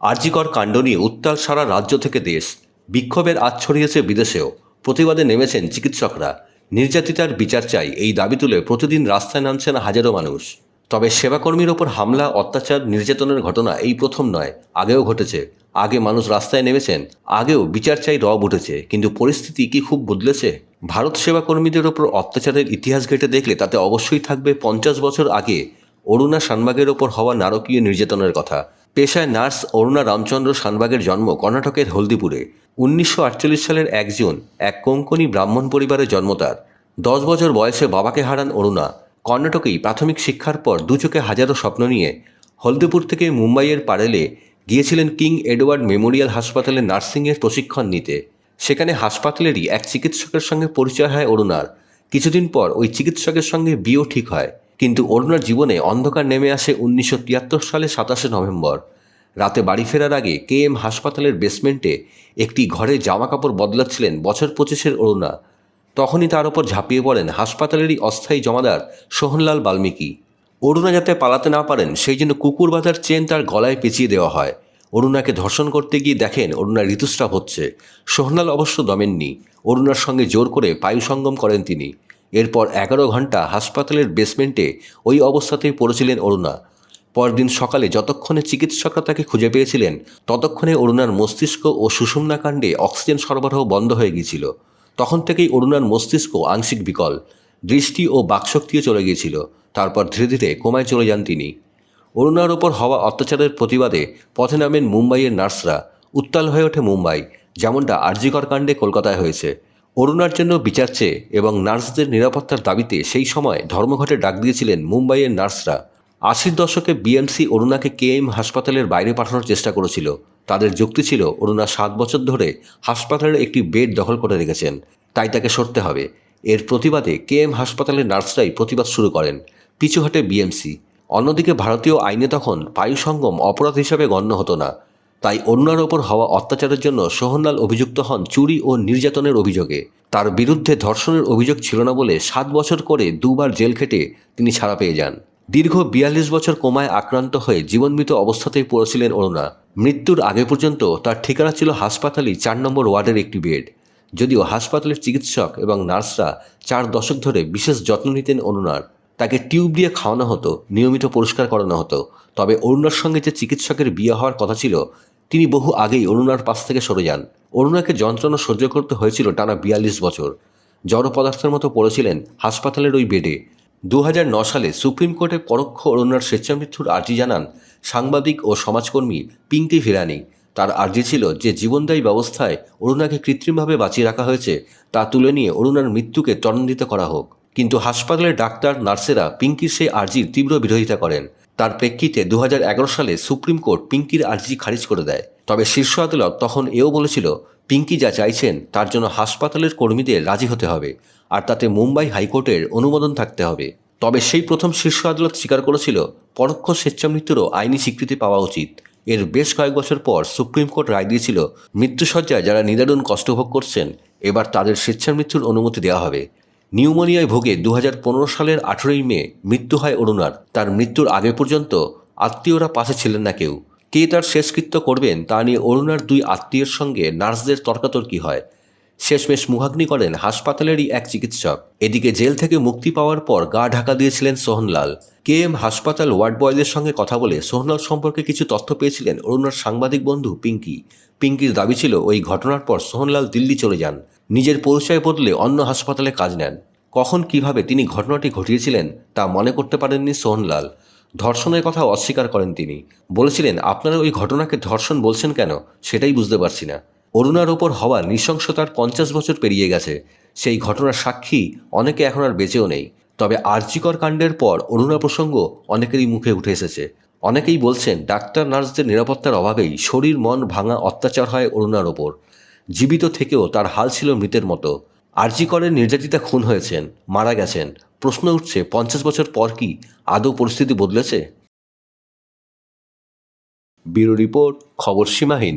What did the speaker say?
আরজিকর কাণ্ড নিয়ে উত্তাল সারা রাজ্য থেকে দেশ। বিক্ষোভের আজ ছড়িয়েছে বিদেশেও। প্রতিবাদে নেমেছেন চিকিৎসকরা। নির্যাতিতার বিচার চাই এই দাবি তুলে প্রতিদিন রাস্তায় নামছেন হাজারো মানুষ। তবে সেবাকর্মীর ওপর হামলা, অত্যাচার, নির্যাতনের ঘটনা এই প্রথম নয়, আগেও ঘটেছে। আগে মানুষ রাস্তায় নেমেছেন, আগেও বিচার চাই রব উঠেছে। কিন্তু পরিস্থিতি কি খুব বদলেছে? ভারত সেবাকর্মীদের ওপর অত্যাচারের ইতিহাস ঘেটে দেখলে তাতে অবশ্যই থাকবে পঞ্চাশ বছর আগে অরুণা শানবাগের ওপর হওয়া নারকীয় নির্যাতনের কথা। পেশায় নার্স অরুণা রামচন্দ্র শানবাগের জন্ম কর্ণাটকের হলদিপুরে। উনিশশো আটচল্লিশ সালের একজন এক কোঙ্কনি ব্রাহ্মণ পরিবারে জন্ম তার। দশ বছর বয়সে বাবাকে হারান অরুণা। কর্ণাটকেই প্রাথমিক শিক্ষার পর দু চোখে হাজারো স্বপ্ন নিয়ে হলদিপুর থেকে মুম্বাইয়ের পারেলে গিয়েছিলেন কিং এডওয়ার্ড মেমোরিয়াল হাসপাতালে নার্সিংয়ের প্রশিক্ষণ নিতে। সেখানে হাসপাতালেরই এক চিকিৎসকের সঙ্গে পরিচয় হয় অরুণার। কিছুদিন পর ওই চিকিৎসকের সঙ্গে বিয়েও ঠিক হয়। কিন্তু অরুণার জীবনে অন্ধকার নেমে আসে উনিশশো তিয়াত্তর সালে সাতাশে নভেম্বর। রাতে বাড়ি ফেরার আগে কে এম হাসপাতালের বেসমেন্টে একটি ঘরে জামা কাপড় বদলাচ্ছিলেন বছর পঁচিশের অরুণা। তখনই তার ওপর ঝাঁপিয়ে পড়েন হাসপাতালেরই অস্থায়ী জমাদার সোহনলাল বাল্মীকি। অরুণা যাতে পালাতে না পারেন, সেই জন্য কুকুর বাঁধার চেন তার গলায় পেঁচিয়ে দেওয়া হয়। অরুণাকে ধর্ষণ করতে গিয়ে দেখেন অরুণার ঋতুস্রাব হচ্ছে। সোহনাল অবশ্য দমেননি। অরুণার সঙ্গে জোর করে পায়ু সঙ্গম করেন তিনি। এরপর এগারো ঘণ্টা হাসপাতালের বেসমেন্টে ওই অবস্থাতেই পড়েছিলেন অরুণা। পরদিন সকালে যতক্ষণে চিকিৎসকরা তাকে খুঁজে পেয়েছিলেন, ততক্ষণে অরুণার মস্তিষ্ক ও সুষুম্না কাণ্ডে অক্সিজেন সরবরাহ বন্ধ হয়ে গিয়েছিল। তখন থেকেই অরুণার মস্তিষ্ক আংশিক বিকল, দৃষ্টি ও বাকশক্তিও চলে গিয়েছিল। তারপর ধীরে ধীরে কোমায় চলে যান তিনি। অরুণার ওপর হওয়া অত্যাচারের প্রতিবাদে পথে নামেন মুম্বাইয়ের নার্সরা। উত্তাল হয়ে ওঠে মুম্বাই, যেমনটা আরজিকর কাণ্ডে কলকাতায় হয়েছে। অরুণার জন্য বিচার চেয়ে এবং নার্সদের নিরাপত্তার দাবিতে সেই সময় ধর্মঘটে ডাক দিয়েছিলেন মুম্বাইয়ের নার্সরা। আশির দশকে বিএমসি অরুণাকে কেএম হাসপাতালের বাইরে পাঠানোর চেষ্টা করেছিল। তাদের যুক্তি ছিল, অরুণা সাত বছর ধরে হাসপাতালের একটি বেড দখল করে রেখেছেন। তাই তাকে সরতে হবে। এর প্রতিবাদে কেএম হাসপাতালের নার্সরাই প্রতিবাদ শুরু করেন পিছু হটে বিএমসি। অন্যদিকে ভারতীয় আইনে তখন বায়ু সঙ্গম অপরাধ হিসাবে গণ্য হতো না। তাই অন্যার ওপর হওয়া অত্যাচারের জন্য সোহনলাল অভিযুক্ত হন চুরি ও নির্যাতনের অভিযোগে। তার বিরুদ্ধে ধর্ষণের অভিযোগ ছিল না বলে সাত বছর করে দুবার জেল খেটে তিনি ছাড়া পেয়ে যান। দীর্ঘ বিয়াল্লিশ বছর কোমায় আক্রান্ত হয়ে জীবনমৃত অবস্থাতেই পড়েছিলেন অরুণা। মৃত্যুর আগে পর্যন্ত তার ঠিকানা ছিল হাসপাতালই চার নম্বর ওয়ার্ডের একটি বেড। যদিও হাসপাতালের চিকিৎসক এবং নার্সরা চার দশক ধরে বিশেষ যত্ন নিতেন অরুণার। তাকে টিউব দিয়ে খাওয়ানো হতো, নিয়মিত পরিষ্কার করানো হতো। তবে অরুণার সঙ্গে যে চিকিৎসকের বিয়ে হওয়ার কথা ছিল, তিনি বহু আগেই অরুণার পাশ থেকে সরে যান। অরুণাকে যন্ত্রণা সহ্য করতে হয়েছিল টানা বিয়াল্লিশ বছর। জড় পদার্থের মতো পড়েছিলেন হাসপাতালের ওই বেডে। দু সালে সুপ্রিম কোর্টে পরোক্ষ অরুণার স্বেচ্ছামৃত্যুর আর্জি জানান সাংবাদিক ও সমাজকর্মী পিঙ্কি ভিরানি। তার আর্জি ছিল যে জীবনদায়ী ব্যবস্থায় অরুণাকে কৃত্রিমভাবে বাঁচিয়ে রাখা হয়েছে, তা তুলে নিয়ে অরুণার মৃত্যুকে ত্বরান্বিত করা হোক। কিন্তু হাসপাতালের ডাক্তার, নার্সেরা পিঙ্কির সেই আর্জির তীব্র বিরোধিতা করেন। তার প্রেক্ষিতে দু হাজার এগারো সালে সুপ্রিম কোর্ট পিঙ্কির আর্জি খারিজ করে দেয়। তবে শীর্ষ আদালত তখন এও বলেছিল, পিঙ্কি যা চাইছেন, তার জন্য হাসপাতালের কর্মীদের রাজি হতে হবে, আর তাতে মুম্বাই হাইকোর্টের অনুমোদন থাকতে হবে। তবে সেই প্রথম শীর্ষ আদালত স্বীকার করেছিল, পরোক্ষ স্বেচ্ছামৃত্যুরও আইনি স্বীকৃতি পাওয়া উচিত। এর বেশ কয়েক বছর পর সুপ্রিম কোর্ট রায় দিয়েছিল, মৃত্যুসজ্জায় যারা নিদারুণ কষ্ট ভোগ করছেন, এবার তাদের স্বেচ্ছামৃত্যুর অনুমতি দেওয়া হবে। নিউমোনিয়ায় ভোগে দু হাজার পনেরো সালের আঠেরোই মে মৃত্যু হয় অরুণার। তার মৃত্যুর আগে পর্যন্ত আত্মীয়রা পাশে ছিলেন না কেউ। কে তার শেষকৃত্য করবেন তা নিয়ে অরুণার দুই আত্মীয়ের সঙ্গে নার্সদের তর্কাতর্কি হয়। শেষমেশ মুহাগ্নি করেন হাসপাতালেরই এক চিকিৎসক। এদিকে জেল থেকে মুক্তি পাওয়ার পর গা ঢাকা দিয়েছিলেন সোহনলাল। কে এম হাসপাতাল ওয়ার্ড বয়দের সঙ্গে কথা বলে সোহনলাল সম্পর্কে কিছু তথ্য পেয়েছিলেন অরুণার সাংবাদিক বন্ধু পিঙ্কি। পিঙ্কির দাবি ছিল ওই ঘটনার পর সোহনলাল দিল্লি চলে যান। নিজের পরিচয় বদলে অন্য হাসপাতালে কাজ নেন। কখন কীভাবে তিনি ঘটনাটি ঘটিয়েছিলেন তা মনে করতে পারেননি সোহনলাল। ধর্ষণের কথা অস্বীকার করেন তিনি। বলেছিলেন, আপনারা ওই ঘটনাকে ধর্ষণ বলছেন কেন? সেটাই বুঝতে পারছি না। অরুণার ওপর হওয়া নৃশংসতার পঞ্চাশ বছর পেরিয়ে গেছে। সেই ঘটনার সাক্ষী অনেকে এখন আর বেঁচেও নেই। তবে আর্যিকর কাণ্ডের পর অরুণা প্রসঙ্গ অনেকেরই মুখে উঠে এসেছে। অনেকেই বলছেন, ডাক্তার নার্সদের নিরাপত্তার অভাবেই শরীর, মন ভাঙা অত্যাচার হয় অরুণার ওপর। জীবিত থেকেও তার হাল ছিল মৃতের মতো। আরজি করের নির্যাতিতা খুন হয়েছেন, মারা গেছেন। প্রশ্ন উঠছে, পঞ্চাশ বছর পর কি আদৌ পরিস্থিতি বদলেছে? ব্যুরো রিপোর্ট, খবর সীমাহীন।